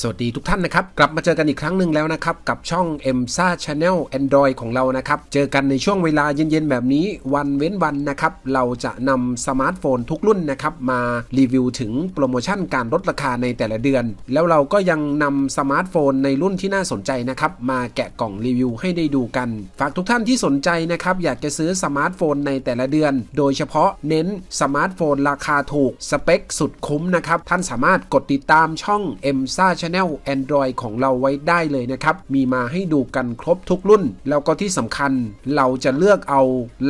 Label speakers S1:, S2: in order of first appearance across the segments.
S1: สวัสดีทุกท่านนะครับ กลับมาเจอกันอีกครั้งหนึ่งแล้วนะครับ กับช่อง m s a Channel Android ของเรานะครับ เจอกันในช่วงเวลาเย็นๆ แบบนี้วันเว้นวันนะครับ เราจะนำสมาร์ทโฟนทุกรุ่นนะครับ มารีวิวถึงโปรโมชั่นการลดราคาในแต่ละเดือน แล้วเราก็ยังนำสมาร์ทโฟนในรุ่นที่น่าสนใจนะครับ มาแกะกล่องรีวิวให้ได้ดูกัน ฝากทุกท่านที่สนใจนะครับอยากจะซื้อสมาร์ทโฟนในแต่ละเดือน โดยเฉพาะเน้นสมาร์ทโฟนราคาถูกสเปคสุดคุ้มนะครับท่านสามารถกดติดตามช่อง m s a Channel Android ของเราไว้ได้เลยนะครับ มีมาให้ดูกันครบทุกรุ่น แล้วก็ที่สำคัญเราจะเลือกเอา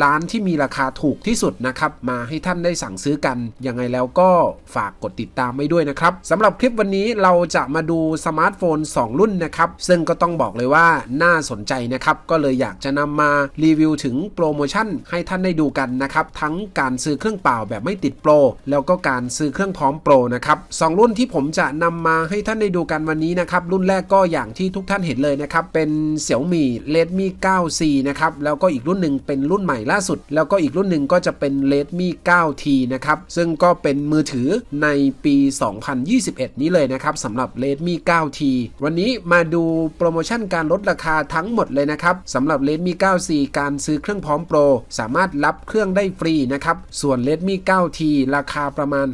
S1: ร้านที่มีราคาถูกที่สุดนะครับ มาให้ท่านได้สั่งซื้อกัน ยังไงแล้วก็ฝากกดติดตามไว้ด้วยนะครับสำหรับคลิปวันนี้เราจะมาดูสมาร์ทโฟน 2 รุ่นนะครับ ซึ่งก็ต้องบอกเลยว่าน่าสนใจนะครับ ก็เลยอยากจะนำมารีวิวถึงโปรโมชั่นให้ท่านได้ดูกันนะครับ ทั้งการซื้อเครื่องเปล่าแบบไม่ติดโปร แล้วก็การซื้อเครื่องพร้อมโปรนะครับสองรุ่นที่ผมจะนำมาให้ท่านได้ดูกันวันนี้นะครับ รุ่นแรกก็อย่างที่ทุกท่านเห็นเลยนะครับ เป็น Xiaomi Redmi 9C นะครับ แล้วก็อีกรุ่นหนึ่งเป็นรุ่นใหม่ล่าสุด แล้วก็อีกรุ่นหนึ่งก็จะเป็น Redmi 9T นะครับ ซึ่งก็เป็นมือถือในปี 2021 นี้เลยนะครับสำหรับ Redmi 9T วันนี้มาดูโปรโมชั่นการลดราคาทั้งหมดเลยนะครับสำหรับ Redmi 9C การซื้อเครื่องพร้อมโปรสามารถรับเครื่องได้ฟรีนะครับส่วน Redmi 9T ราคาประมาณ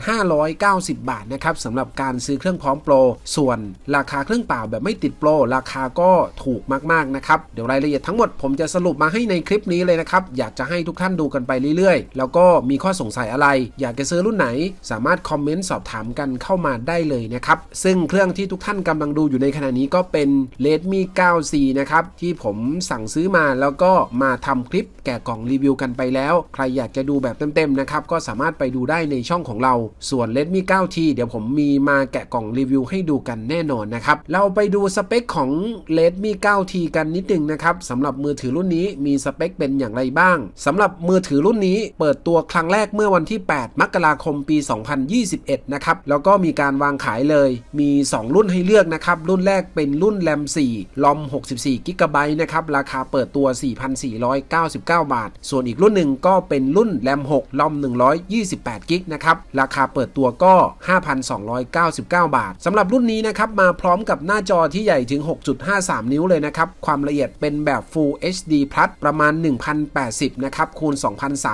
S1: 590 บาทนะครับสำหรับการซื้อเครื่องพร้อมโปรส่วนราคาเครื่องเปล่าแบบไม่ติดโปรราคาก็ถูกมากๆนะครับเดี๋ยวรายละเอียดทั้งหมดผมจะสรุปมาให้ในคลิปนี้เลยนะครับอยากจะให้ทุกท่านดูกันไปเรื่อยๆ แล้วก็มีข้อสงสัยอะไร อยากจะซื้อรุ่นไหน สามารถคอมเมนต์สอบถามกันเข้ามาได้เลยนะครับซึ่งเครื่องที่ทุกท่านกำลังดูอยู่ในขณะนี้ก็เป็น Redmi 9C นะครับที่ผมสั่งซื้อมาแล้วก็มาทำคลิปแกะกล่องรีวิวกันไปแล้ว ใครอยากจะดูแบบเต็มๆนะครับก็สามารถไปดูได้ในช่องของเรา ส่วน Redmi 9T เดี๋ยวผมมีมาแกะกล่องรีวิวให้ดูกันแน่นอนนะครับ เราไปดูสเปคของ Redmi 9T กันนิดหนึ่งนะครับสำหรับมือถือรุ่นนี้มีสเปคเป็นอย่างไรบ้างสำหรับมือถือรุ่นนี้เปิดตัวครั้งแรกเมื่อวันที่ 8 มกราคมปี 2021 นะครับ แล้วก็มีการวางขายเลย มี 2 รุ่นให้เลือกนะครับ รุ่นแรกเป็นรุ่น RAM 4 ROM 64 g b นะครับ ราคาเปิดตัว 4,499 บาท ส่วนอีกรุ่นหนึ่งก็เป็นรุ่น RAM 6 ROM 128 g นะครับ ราคาเปิดตัวก็ 5,299 บาทสำหรับรุ่นนี้นะครับมาพร้อมกับหน้าจอที่ใหญ่ถึง 6.53 นิ้วเลยนะครับ ความละเอียดเป็นแบบ Full HD Plus ประมาณ 1080 นะครับ คูณ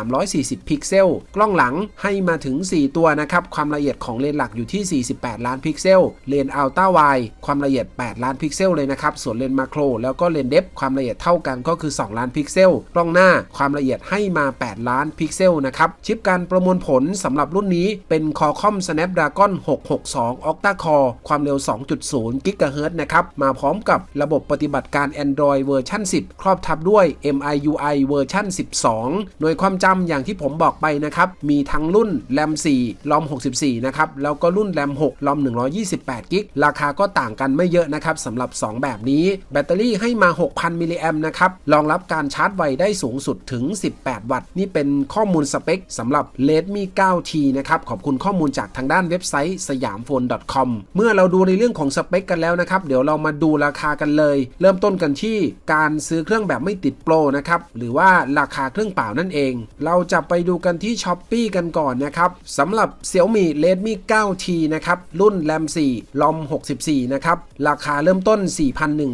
S1: 2,340 พิกเซล กล้องหลังให้มาถึง 4 ตัวนะครับ ความละเอียดของเลนหลักอยู่ที่ 48 ล้านพิกเซล เลนอัลต้าไวความละเอียด 8 ล้านพิกเซลเลยนะครับ ส่วนเลนมาโคร แล้วก็เลนเดฟความละเอียดเท่ากันก็คือ 2 ล้านพิกเซล กล้องหน้าความละเอียดให้มา 8 ล้านพิกเซลนะครับ ชิปการประมวลผลสำหรับรุ่นนี้เป็น Qualcomm Snapdragon 662 Octa Core ความเร็ว2.0 GHz นะครับ มาพร้อมกับระบบปฏิบัติการ Android เวอร์ชัน10 ครอบทับด้วย MIUI เวอร์ชัน12โดยความจำอย่างที่ผมบอกไปนะครับ มีทั้งรุ่น RAM 4 ROM 64 นะครับ แล้วก็รุ่น RAM 6 ROM 128 g b ราคาก็ต่างกันไม่เยอะนะครับสำหรับ 2 แบบนี้ แบตเตอรี่ให้มา 6,000 มิลลิแอมนะครับ รองรับการชาร์จไวได้สูงสุดถึง 18 วัตต์ นี่เป็นข้อมูลสเปคสำหรับ Redmi 9T นะครับ ขอบคุณข้อมูลจากทางด้านเว็บไซต์สยามโฟน .com เมื่อเราดูในเรื่องของสเปคกันแล้วนะครับ เดี๋ยวเรามาดูราคากันเลย เริ่มต้นกันที่การซื้อเครื่องแบบไม่ติดโปรนะครับ หรือว่าราคาเครื่องเปล่านั่นเอง เราจะไปดูกันที่ s h อ p e e กันก่อนนะครับสำหรับ Xiaomi Redmi 9T นะครับ รุ่น RAM 4 ROM 64 นะครับ ราคาเริ่มต้น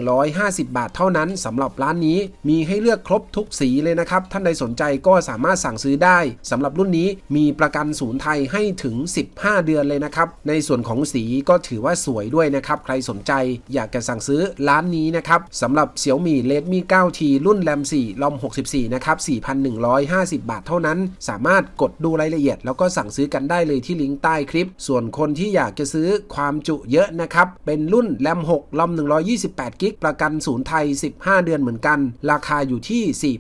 S1: 4,150 บาทเท่านั้นสำหรับร้านนี้มีให้เลือกครบทุกสีเลยนะครับ ท่านใดสนใจก็สามารถสั่งซื้อได้สำหรับรุ่นนี้มีประกันศูนย์ไทยให้ถึง 15 เดือนเลยนะครับ ในส่วนของสีก็ถือว่าสวยด้วยนะครับ ใครสนใจอยากจะสั่งซื้อร้านนี้นะครับสำหรับ Xiaomi Redmi 9T รุ่น RAM 4 ROM 64 นะครับ 4,150 บาทเท่านั้น สามารถกดดูรายละเอียด แล้วก็สั่งซื้อกันได้เลยที่ลิงก์ใต้คลิป ส่วนคนที่อยากจะซื้อความจุเยอะนะครับ เป็นรุ่น RAM 6 ROM 128 g b ประกันศูนย์ไทย 15 เดือนเหมือนกัน ราคาอยู่ที่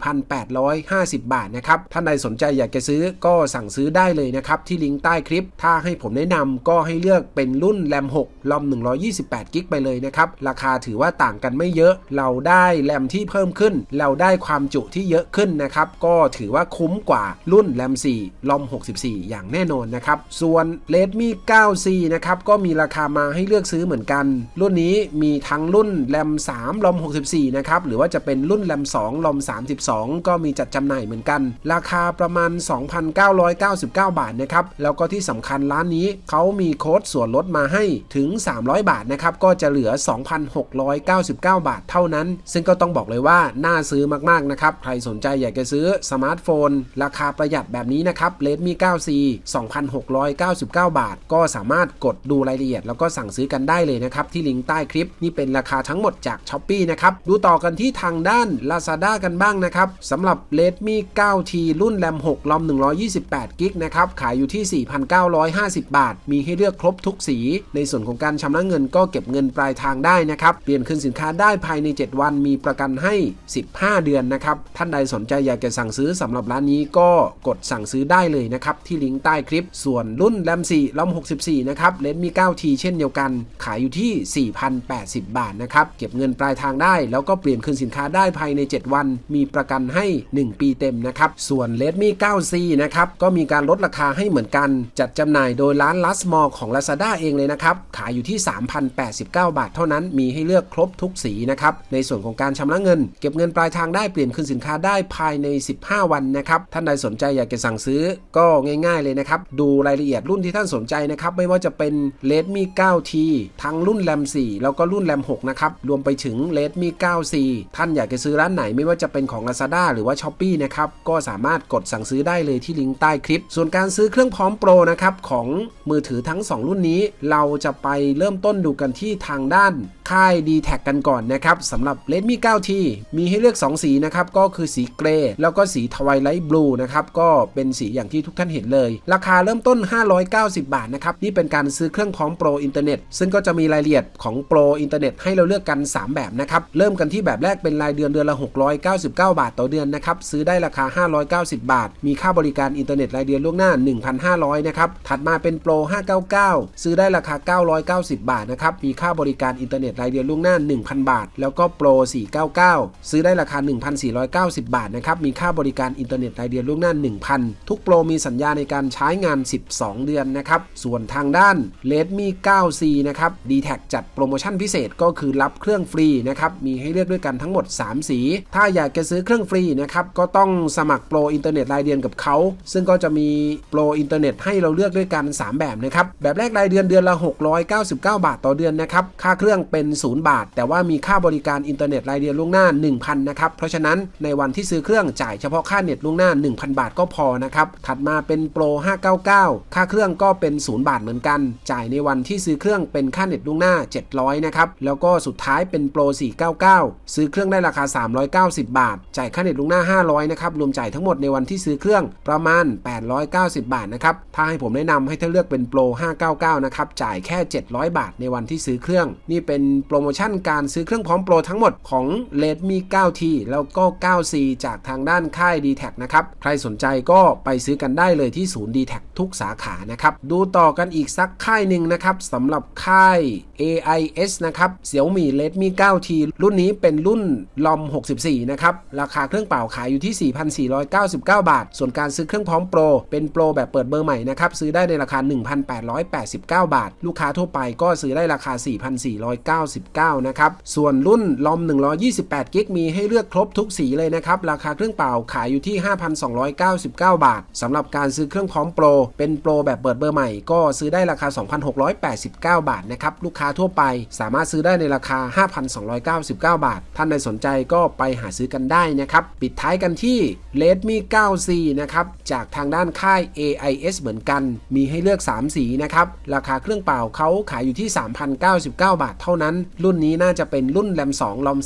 S1: 4,850 บาทนะครับ ท่านใดสนใจอยากจะซื้อก็สั่งซื้อได้เลยนะครับที่ลิงก์ใต้คลิป ถ้าให้ผมแนะนำก็ให้เลือกเป็นรุ่น RAM 6 ROM 128 g b ไปเลยนะครับ ราคาถือว่าต่างกันไม่เยอะ เราได้แรมที่เพิ่มขึ้น เราได้ความจุที่เยอะขึ้นนะครับ ก็ถือว่าคุ้มกว่ารุ่น RAM 4 ROM 64 อย่างแน่นอนนะครับ ส่วน Redmi 9C นะครับ ก็มีราคามาให้เลือกซื้อเหมือนกัน รุ่นนี้มีทั้งรุ่น RAM 3 ROM 64 นะครับ หรือว่าจะเป็นรุ่น RAM 2 ROM 32 ก็มีจัดจำหน่ายเหมือนกัน ราคาประมาณ 2,999 บาทนะครับ แล้วก็ที่สำคัญร้านนี้เขามีโค้ดส่วนลดมาให้ถึง 3 800 บาทนะครับก็จะเหลือ 2,699 บาทเท่านั้น ซึ่งก็ต้องบอกเลยว่าน่าซื้อมากๆนะครับใครสนใจอยากจะซื้อสมาร์ทโฟน ราคาประหยัดแบบนี้นะครับ Redmi 9C 2,699 บาท ก็สามารถกดดูรายละเอียด แล้วก็สั่งซื้อกันได้เลยนะครับที่ลิงก์ใต้คลิปนี่เป็นราคาทั้งหมดจาก s h อ p e e นะครับดูต่อกันที่ทางด้าน Lazada กันบ้างนะครับสำหรับ Redmi 9T รุ่นแรม6ลอม128กิกนะครับขายอยู่ที่ 4,950 บาท มีให้เลือกครบทุกสี ในส่วนของการชำระเงินก็เก็บเงินปลายทางได้นะครับ เปลี่ยนคืนสินค้าได้ภายใน 7 วันมีประกันให้ 15 เดือนนะครับ ท่านใดสนใจอยากจะสั่งซื้อสำหรับร้านนี้ก็กดสั่งซื้อได้เลยนะครับ ที่ลิงก์ใต้คลิป ส่วนรุ่นแรม4ลอม64 นะครับ Redmi 9T เช่นเดียวกัน ขายอยู่ที่ 4,080 บาทนะครับ เก็บเงินปลายทางได้ แล้วก็เปลี่ยนคืนสินค้าได้ภายใน 7 วัน มีประกันให้ 1 ปีเต็มนะครับ ส่วน Redmi 9C นะครับ ก็มีการลดราคาให้เหมือนกัน จัดจำหน่ายโดยร้าน Last Mall ของ Lazada เองเลยนะครับ ขายอยู่ที่3,089 บาทเท่านั้นมีให้เลือกครบทุกสีนะครับในส่วนของการชำระเงิน เก็บเงินปลายทางได้เปลี่ยนคืนสินค้าได้ภายใน 15 วันนะครับท่านใดสนใจอยากจะสั่งซื้อก็ง่าย ๆเลยนะครับดูรายละเอียดรุ่นที่ท่านสนใจนะครับไม่ว่าจะเป็น Redmi 9T ทั้งรุ่นแรม4 แล้วก็รุ่นแรม6นะครับรวมไปถึง Redmi 9C ท่านอยากจะซื้อร้านไหนไม่ว่าจะเป็นของ Lazada หรือว่า Shopee นะครับก็สามารถกดสั่งซื้อได้เลยที่ลิงก์ใต้คลิป ส่วนการซื้อเครื่องพร้อมโปรนะครับของมือถือทั้ง 2 รุ่นนี้ เราจะไปเริ่มต้นดูกันที่ทางด้านค่าย d t แทกันก่อนนะครับสำหรับ Redmi 9T มีให้เลือก 2 สีนะครับ ก็คือสีเกรย์แล้วก็สีทวายไลท์บลูนะครับ ก็เป็นสีอย่างที่ทุกท่านเห็นเลย ราคาเริ่มต้น 590 บาทนะครับ นี่เป็นการซื้อเครื่องพร้อมโปรอินเทอร์เน็ตซึ่งก็จะมีรายละเอียดของโปรอินเทอร์เน็ตให้เราเลือกกัน 3 แบบนะครับ เริ่มกันที่แบบแรกเป็นรายเดือนเดือนละ 699 บาทต่อเดือนนะครับซื้อได้ราคา 590 บาท มีค่าบริการอินเทอร์เน็ตรายเดือนล่วงหน้า 1,500นะครับถัดมาเป็นโปร599 ซื้อได้ราคา 990 บาทนะครับมีค่าบริการอินเทอร์เน็ตรายเดือนล่วงหน้า 1,000 บาท แล้วก็โปร 499 ซื้อได้ราคา 1,490 บาทนะครับ มีค่าบริการอินเทอร์เน็ตรายเดือนล่วงหน้า 1,000 ทุกโปรมีสัญญาในการใช้งาน 12 เดือนนะครับ ส่วนทางด้าน Redmi 9C นะครับ d t แทจัดโปรโมชั่นพิเศษก็คือรับเครื่องฟรีนะครับ มีให้เลือกด้วยกันทั้งหมด 3 สี ถ้าอยากจะซื้อเครื่องฟรีนะครับ ก็ต้องสมัครโปรอินเทอร์เน็ตรายเดือนกับเขา ซึ่งก็จะมีโปรอินเทอร์เน็ตให้เราเลือกด้วยกัน 3 แบบนะครับ แบบแรกรายเดือนเดือนละ 699 บาทต่อเดือนนะครับ ค่าเครื่องเป็น็น0บาท แต่ว่ามีค่าบริการอินเทอร์เน็ตรายเดือนล่วงหน้า 1,000นะครับเพราะฉะนั้นในวันที่ซื้อเครื่องจ่ายเฉพาะค่าเน็ตล่วงหน้า 1,000 บาทก็พอนะครับถัดมาเป็นโปร599 ค่าเครื่องก็เป็น0บาทเหมือนกัน จ่ายในวันที่ซื้อเครื่องเป็นค่าเน็ตล่วงหน้า 700นะครับแล้วก็สุดท้ายเป็นโปร499 ซื้อเครื่องได้ราคา 390 บาท จ่ายค่าเน็ตล่วงหน้า 500นะครับรวมจ่ายทั้งหมดในวันที่ซื้อเครื่องประมาณ 890 บาทนะครับถ้าให้ผมแนะนำให้ท่านเลือกเป็นโปร599นะครับจ่ายแค่ 700 บาทในวันที่ซื้อเครื่อง นี่เป็นโปรโมชั่นการซื้อเครื่องพร้อมโปรทั้งหมดของ Redmi 9T แล้วก็ 9C จากทางด้านค่าย d t แทนะครับ ใครสนใจก็ไปซื้อกันได้เลยที่ศูนย์ d t แททุกสาขานะครับ ดูต่อกันอีกสักค่ายหนึ่งนะครับสำหรับค่าย AIS นะครับ Xiaomi Redmi 9T รุ่นนี้เป็นรุ่นลอม 64 นะครับ ราคาเครื่องเปล่าขายอยู่ที่ 4,499 บาท ส่วนการซื้อเครื่องพร้อมโปร เป็นโปรแบบเปิดเบอร์ใหม่นะครับ ซื้อได้ในราคา 1,889 บาท ลูกค้าทั่วไปก็ซื้อได้ราคา 4,499 99 นะครับ ส่วนรุ่นลอม 128 กิกมีให้เลือกครบทุกสีเลยนะครับ ราคาเครื่องเปล่าขายอยู่ที่ 5,299 บาท สำหรับการซื้อเครื่องพร้อมโปร เป็นโปรแบบเปิดเบอร์ใหม่ ก็ซื้อได้ราคา 2,689 บาทนะครับ ลูกค้าทั่วไปสามารถซื้อได้ในราคา 5,299 บาท ท่านใดสนใจก็ไปหาซื้อกันได้นะครับ ปิดท้ายกันที่ Redmi 9C นะครับ จากทางด้านค่าย AIS เหมือนกัน มีให้เลือก 3 สีนะครับ ราคาเครื่องเปล่าเขาขายอยู่ที่ 3,099 บาทเท่านั้นรุ่นนี้น่าจะเป็นรุ่นแรม2ลอม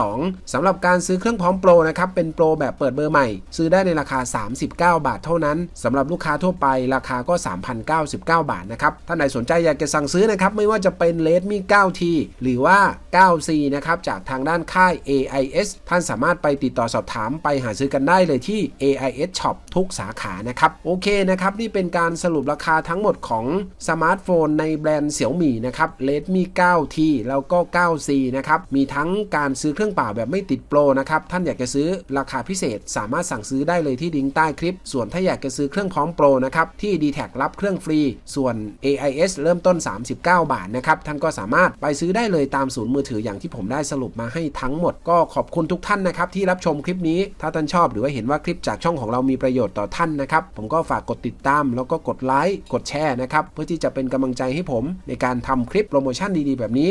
S1: 32สำหรับการซื้อเครื่องพร้อมโปรนะครับ เป็นโปรแบบเปิดเบอร์ใหม่ ซื้อได้ในราคา 39 บาทเท่านั้นสำหรับลูกค้าทั่วไปราคาก็ 3,099 บาทนะครับ ท่านใดสนใจอยากจะสั่งซื้อนะครับ ไม่ว่าจะเป็น Redmi 9T หรือว่า 9C นะครับ จากทางด้านค่าย AIS ท่านสามารถไปติดต่อสอบถามไปหาซื้อกันได้เลยที่ AIS Shop ทุกสาขานะครับ โอเคนะครับ นี่เป็นการสรุปราคาทั้งหมดของสมาร์ทโฟนในแบรนด์ Xiaomi นะครับ Redmi 9T แล้วก็ 9C นะครับมีทั้งการซื้อเครื่องเปล่าแบบไม่ติดโปรนะครับท่านอยากจะซื้อราคาพิเศษ สามารถสั่งซื้อได้เลยที่ลิงก์ใต้คลิป ส่วนถ้าอยากจะซื้อเครื่องพร้อมโปรนะครับที่ d t แทรับเครื่องฟรี ส่วน AIS เริ่มต้น 39 บาทนะครับท่านก็สามารถไปซื้อได้เลยตามศูนย์มือถืออย่างที่ผมได้สรุปมาให้ทั้งหมด ก็ขอบคุณทุกท่านนะครับที่รับชมคลิปนี้ ถ้าท่านชอบหรือว่าเห็นว่าคลิปจากช่องของเรามีประโยชน์ต่อท่านนะครับผมก็ฝากกดติดตาม แล้วก็กดไลค์กดแชร์นะครับเพื่อที่จะเป็นกำลังใจให้ผม ในการทำคลิปโปรโมชั่นดีๆ แบบนี้